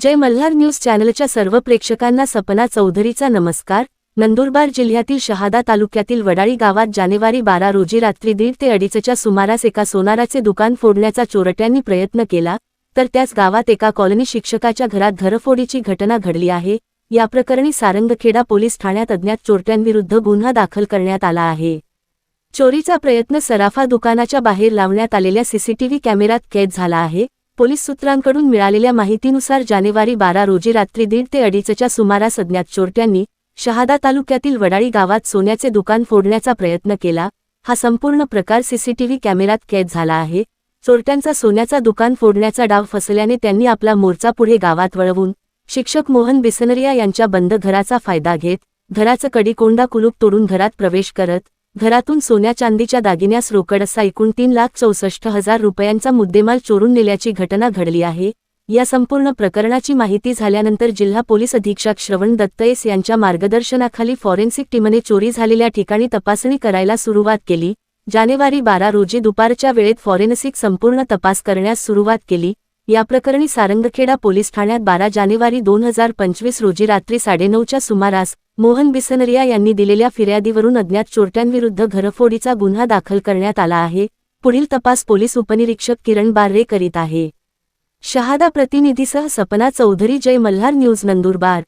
जय Malhar news चॅनलच्या सर्व प्रेक्षकांना सपना चौधरीचा नमस्कार. नंदुरबार जिल्ह्यातील शहादा तालुक्यातील वडाळी गावात जानेवारी बारा रोजी रात्री दीड ते अडीचच्या सुमारास एका सोनाराचे दुकान फोडण्याचा चोरट्यांनी प्रयत्न केला तर त्याच गावात एका कॉलनी शिक्षकाच्या घरात घरफोडीची घटना घडली आहे. या प्रकरणी सारंगखेडा पोलीस ठाण्यात अज्ञात चोरट्यांविरुद्ध गुन्हा दाखल करण्यात आला आहे. चोरीचा प्रयत्न सराफा दुकानाच्या बाहेर लावण्यात आलेल्या सीसीटीव्ही कॅमेऱ्यात कैद झाला आहे. पोलीस सूत्रांकडून मिळालेल्या माहितीनुसार जानेवारी बारा रोजी रात्री दीड ते अडीचच्या सुमारास अज्ञात चोरट्यांनी शहादा तालुक्यातील वडाळी गावात सोन्याचे दुकान फोडण्याचा प्रयत्न केला. हा संपूर्ण प्रकार सीसीटीव्ही कॅमेऱ्यात कैद झाला आहे. चोरट्यांचा सोन्याचा दुकान फोडण्याचा डाव फसल्याने त्यांनी आपला मोर्चा पुढे गावात वळवून शिक्षक मोहन बिसनरिया यांच्या बंद घराचा फायदा घेत घराचं कडीकोंडा कुलूप तोडून घरात प्रवेश करत घरातून सोन्या चांदीच्या दागिन्यास रोकड असा एकूण तीन लाख चौसष्ट हजार रुपयांचा मुद्देमाल चोरून नेल्याची घटना घडली आहे. या संपूर्ण प्रकरणाची माहिती झाल्यानंतर जिल्हा पोलीस अधीक्षक श्रवण दत्तयेस यांच्या मार्गदर्शनाखाली फॉरेन्सिक टीमने चोरी झालेल्या ठिकाणी तपासणी करायला सुरुवात केली जानेवारी बारा रोजी दुपारच्या वेळेत फॉरेन्सिक संपूर्ण तपास करण्यास सुरुवात केली. या प्रकरणी सारंगखेडा पोलीस ठाण्यात बारा जानेवारी दोन हजार पंचवीस रोजी रात्री साडेनऊच्या सुमारास मोहन बिसनरिया यांनी दिलेल्या फिर्यादीवरून अज्ञात चोरट्यांविरुद्ध घरफोडीचा गुन्हा दाखल करण्यात आला आहे. पुढील तपास पोलीस उपनिरीक्षक किरण बार्रे करीत आहे. शहादा प्रतिनिधीसह सपना चौधरी जय मल्हार न्यूज नंदुरबार.